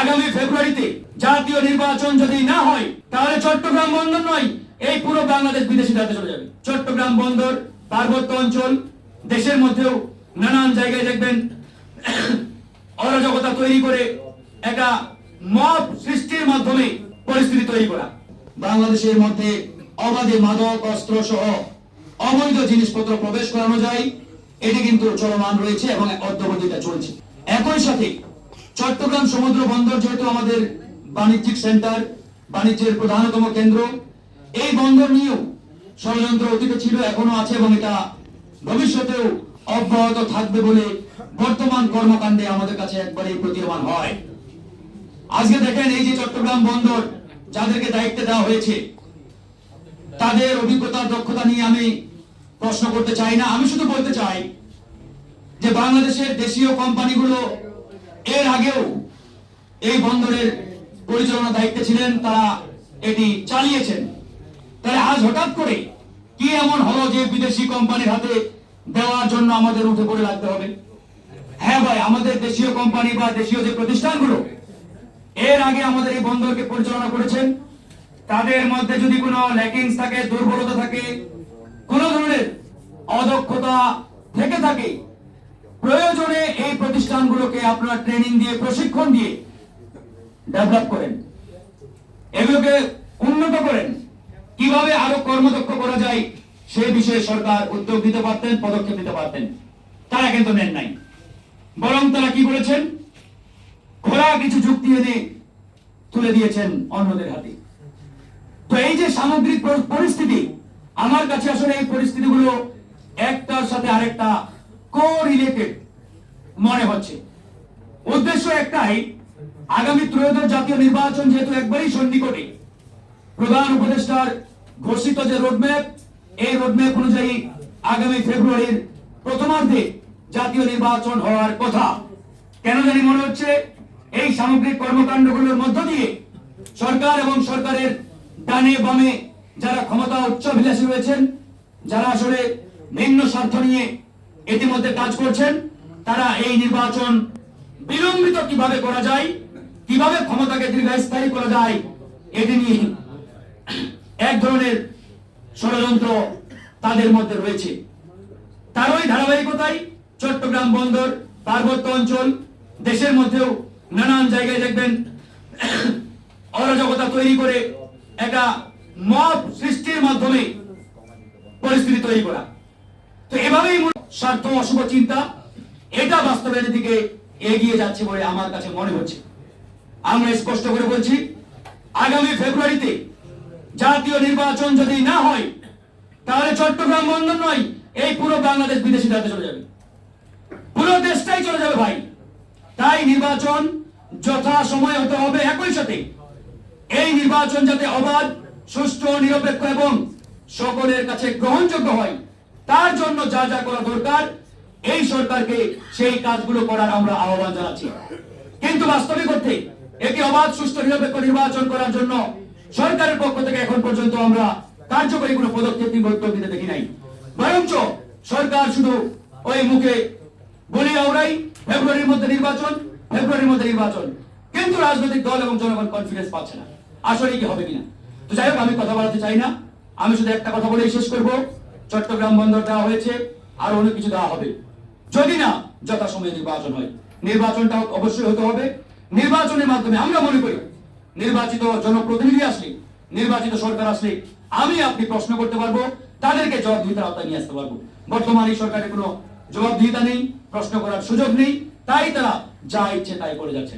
আগামী ফেব্রুয়ারিতে জাতীয় নির্বাচন যদি না হয়, তাহলে চট্টগ্রাম বন্দর নয়, এই পুরো বাংলাদেশ বিদেশি হাতে চলে যাবে। চট্টগ্রাম বন্দর, পার্বত্য অঞ্চল, দেশের মধ্যেও নানান জায়গায় দেখবেন অরাজকতা তৈরি করে একটা মব সৃষ্টির মাধ্যমে পরিস্থিতি তৈরি করা। বাংলাদেশের মধ্যে অবাধে মাদক অস্ত্র সহ অবৈধ জিনিসপত্র প্রবেশ করানো যায়, এটি কিন্তু চলমান রয়েছে এবং অদ্যবধিতা চলছে। একই সাথে চট্টগ্রাম সমুদ্র বন্দর যেহেতু আমাদের বাণিজ্যিক সেন্টার, বাণিজ্যের প্রধানতম কেন্দ্র, এই বন্দর নিয়েও ষড়যন্ত্র অতীতে ছিল, এখনও আছে এবং এটা ভবিষ্যতেও অব্যাহত থাকবে বলে বর্তমান কর্মকাণ্ডে আমাদের কাছে একবারেই প্রতীয়মান হয়। আজকে দেখেন এই যে চট্টগ্রাম বন্দর, যাদেরকে দায়িত্বে দেওয়া হয়েছে, তাদের অভিজ্ঞতা, দক্ষতা নিয়ে আমি প্রশ্ন করতে চাই না। আমি শুধু বলতে চাই যে বাংলাদেশের দেশীয় কোম্পানিগুলো এর আগেও এই বন্দরের পরিচালনা দায়িত্বে ছিলেন, তারা এটি চালিয়েছেন। তাহলে আজ হঠাৎ করে কি এমন হলো যে বিদেশি কোম্পানির হাতে দেওয়ার জন্য আমাদের উঠে পড়ে লাগতে হবে? হ্যাঁ ভাই, আমাদের দেশীয় কোম্পানি বা দেশীয় যে প্রতিষ্ঠানগুলো, এর আগে আমাদের এই বন্দরকে পরিচালনা করেছেন। তাদের মধ্যে যদি কোনো ল্যাকিংস থাকে, দুর্বলতা থাকে, কোন ধরনের অদক্ষতা থেকে থাকে প্রয়োজনে এই প্রতিষ্ঠানগুলোকে আপনারা ট্রেনিং দিয়ে, প্রশিক্ষণ দিয়ে ডেভেলপ করেন। এগুলোকে উন্নত করেন। কীভাবে আরও কর্মদক্ষ করা যায়, সে বিষয়ে সরকার উদ্যোগ নিতে পারতেন, পদক্ষেপ নিতে পারতেন, তারা কিন্তু নেন নাই। বরং তারা কি বলেছেন খোলা কিছু যুক্তি এনে তুলে দিয়েছেন অন্যদের হাতে। তো এই যে সামগ্রিক পরিস্থিতি, আমার কাছে আসলে এই পরিস্থিতিগুলো একটার সাথে আরেকটা কো মনে হচ্ছে। উদ্দেশ্য একটাই, আগামী ত্রয়োদশ জাতীয় নির্বাচন যেহেতু একবারই সন্নিকটে, প্রধান উপদেষ্টার ঘোষিত যে রোডম্যাপ এই রোডম্যাপ অনুযায়ী আগামী ফেব্রুয়ারির প্রথমার্ধে জাতীয় নির্বাচন হওয়ার কথা। কেন জানি মনে হচ্ছে, এই সামগ্রিক কর্মকাণ্ডগুলোর মধ্য দিয়ে সরকার এবং সরকারের ডানে বামে যারা ক্ষমতা উচ্চাভিলাষী রয়েছেন, যারা আসলে ভিন্ন স্বার্থ নিয়ে ইতিমধ্যে কাজ করছেন। তারা এই নির্বাচন বিলম্বিত কীভাবে করা যায়, কীভাবে ক্ষমতাকে দীর্ঘস্থায়ী করা যায়, এটি নিয়ে এক ধরনের ষড়যন্ত্র তাদের মধ্যে রয়েছে। তারই ধারাবাহিকতায় চট্টগ্রাম বন্দর, পার্বত্য অঞ্চল, দেশের মধ্যেও নানান জায়গায় দেখবেন অরাজকতা তৈরি করে একটা মব সৃষ্টির মাধ্যমে পরিস্থিতি তৈরি করা। তো এভাবেই স্বার্থ অশুভ চিন্তা, এটা বাস্তবের দিকে এগিয়ে যাচ্ছে বলে আমার কাছে মনে হচ্ছে। আমরা স্পষ্ট করে বলছি, আগামী ফেব্রুয়ারিতে জাতীয় নির্বাচন যদি না হয়, তাহলে চট্টগ্রাম বন্দর নয়, এই পুরো বাংলাদেশ বিদেশি হাতে চলে যাবে। পুরো দেশটাই চলে যাবে ভাই। তাই নির্বাচন যথা সময় হতে হবে একই সাথে। এই নির্বাচন যাতে অবাধ, সুষ্ঠু, নিরপেক্ষ এবং সকলের কাছে গ্রহণযোগ্য হয় তার জন্য যা যা করা দরকার, এই সরকারকে সেই কাজগুলো করার আমরা আহ্বান জানাচ্ছি। কিন্তু বাস্তবিক অর্থে একটি অবাধ, সুষ্ঠু, নিরপেক্ষ নির্বাচন করার জন্য সরকারের পক্ষ থেকে এখন পর্যন্ত আমরা কার্যকরী কোনো পদক্ষেপ নিতে দেখি নাই। বরঞ্চ সরকার শুধু ওই মুখে বলি আমরাই ফেব্রুয়ারির মধ্যে নির্বাচন, ফেব্রুয়ারির মধ্যে নির্বাচন। কিন্তু রাজনৈতিক দল এবং জনগণ কনফিডেন্স পাচ্ছে না। আসলে কি হবে কিনা? তো যাই হোক, আমি কথা বলাতে চাই না। আমি শুধু একটা কথা বলেই শেষ করব। চট্টগ্রাম বন্দর দেওয়া হয়েছে, আর অনেক কিছু দেওয়া হবে। যদি না, যথাসময়ে নির্বাচন হয়। নির্বাচনটা অবশ্যই হতে হবে। নির্বাচনের মাধ্যমে আমরা মনে করি, নির্বাচিত জনপ্রতিনিধি আসলে, নির্বাচিত সরকার আসলে, আমি আপনি প্রশ্ন করতে পারব, তাদেরকে জবাবদিহিতার আওতায় নিয়ে আসতে পারব। বর্তমান সরকারের কোনো জবাবদিহিতা নেই, প্রশ্ন করার সুযোগ নেই, তাই তারা যা ইচ্ছে তাই করে যাচ্ছেন।